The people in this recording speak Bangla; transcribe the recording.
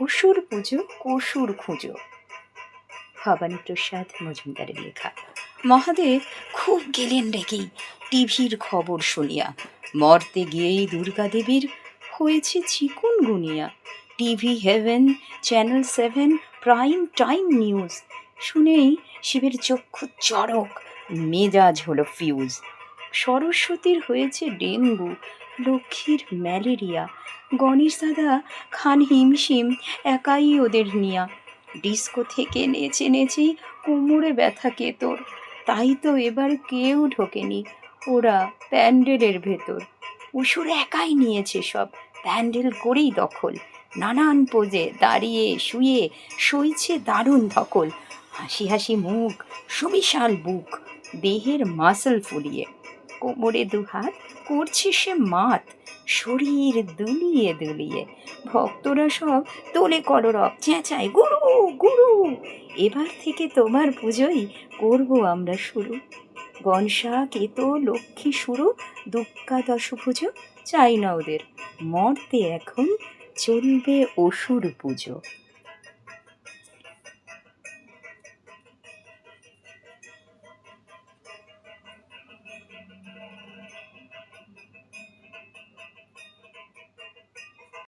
অসুর পুজো, কসুর খুঁজো। ভবানী প্রসাদ মজুমদারের লেখা। মহাদেব খুব গেলেন রেগেই টিভির খবর শুনিয়া। মর্তে গিয়েই দুর্গাদেবীর হয়েছে chikungunya. TV heaven, channel seven, prime time news. শুনেই শিবের চক্ষু চড়ক, মেজাজ হলো ফিউজ। সরস্বতীর হয়েছে ডেঙ্গু। লক্ষ্মীর ম্যালেরিয়া। গণেশ দাদা খান হিমশিম, একাই ওদের নিয়া। ডিস্কো থেকে নেচে নেচেই কোমরে ব্যথা কে তোর? তাই তো এবার কেউ ঢোকেনি, ওরা প্যান্ডেলের ভেতর। উসুর একাই নিয়েছে সব, প্যান্ডেল করেই দখল। নানান পোজে দাঁড়িয়ে শুয়ে সইছে দারুণ ধকল। হাসি হাসি মুখ, সুবিশাল বুক, দেহের মাসল ফুলিয়ে। কোমরে দুহাত, করছে সে মাত, শরীর দুলিয়ে দুলিয়ে। ভক্তরা সব তোলে কলরব চেঁচায়, গুরু গুরু, এবার থেকে তোমার পুজোই করব আমরা শুরু। গনসা কেতো লক্ষ্মী শুরু দুর্গাদশ পুজো, চাই না ওদের, মর্তে এখন চলবে অসুর পুজো।